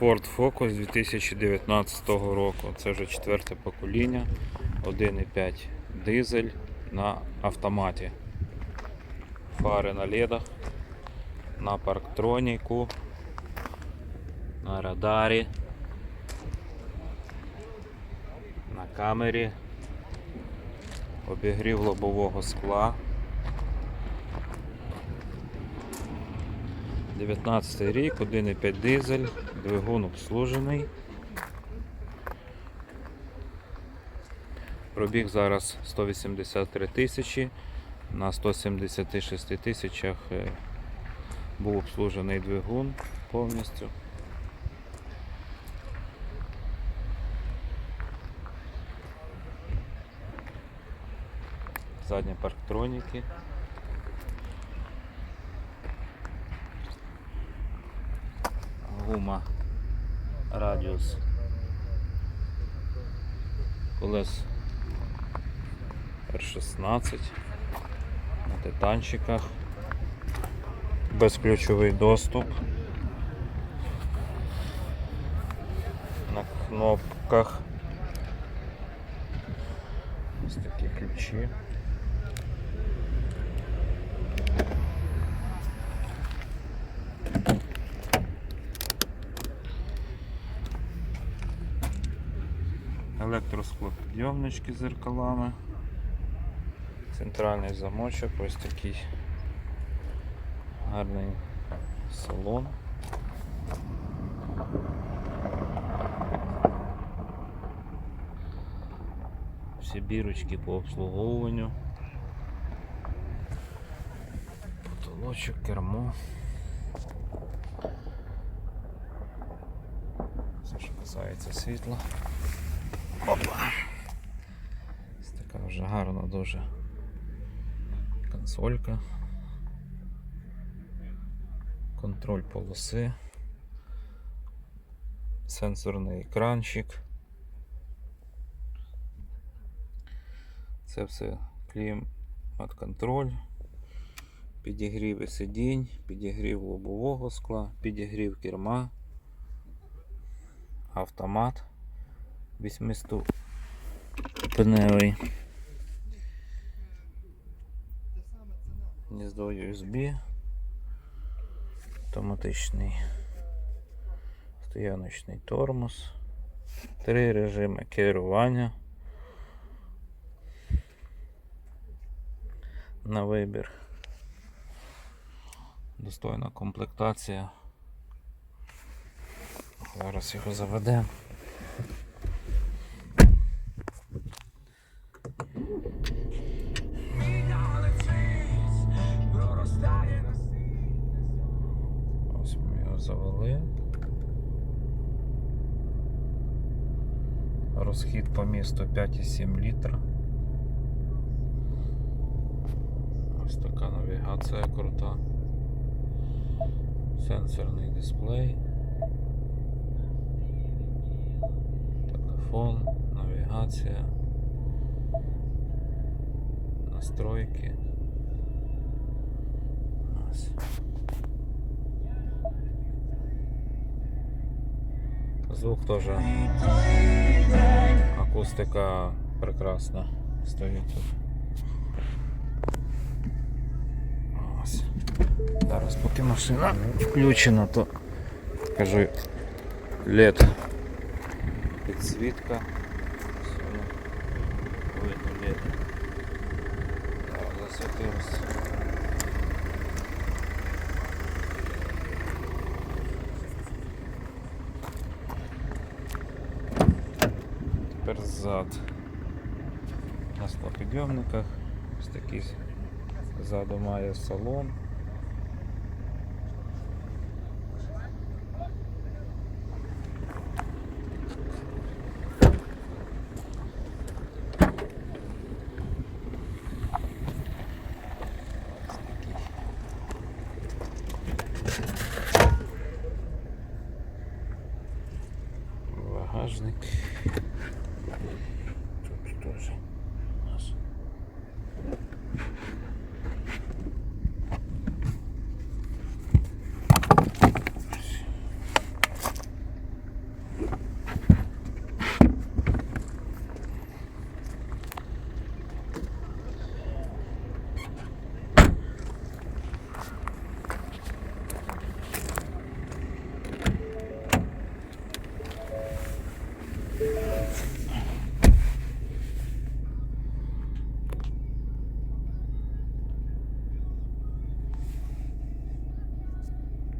Ford Focus 2019 року. Це вже четверте покоління. 1,5 дизель на автоматі. Фари на ледах, на парктроніку, на радарі, на камері, обігрів лобового скла. 19 рік, 1,5 дизель, двигун обслужений. Пробіг зараз 183 тисячі. На 176 тисячах е, був обслужений двигун повністю. Задні парктроніки. Гума. Радіус. Колес R16 на титанчиках, безключовий доступ. На кнопках. Ось такі ключі. Електросклопідйомнички з зеркалами. Центральний замочок, ось такий гарний салон. Всі бірочки по обслуговуванню. Потолочок, кермо. Все, що касається світла. Опа. Ось така вже гарна дуже консолька. Контроль полоси. Сенсорний екранчик. Це все клімат-контроль, підігріви сидінь, підігрів лобового скла, підігрів керма, автомат 800 пеневий. Гніздо USB, автоматичний стояночний тормоз, три режими керування на вибір. Достойна комплектація. Зараз його заведемо. Розхід по місту 5,7 літра. Ось така навігація крута. Сенсорний дисплей. Телефон, навігація. Настройки. Ось. Звук теж акустика прекрасна стоїть тут. Ось. Зараз поки машина включена, то кажу LED підсвітка. Ось воно. Видно LED. Так, засвітилось. Тепер зад. На склопідйомниках. Ось такий ззаду має салон. Ось Çok tutuyorsun. Nasıl?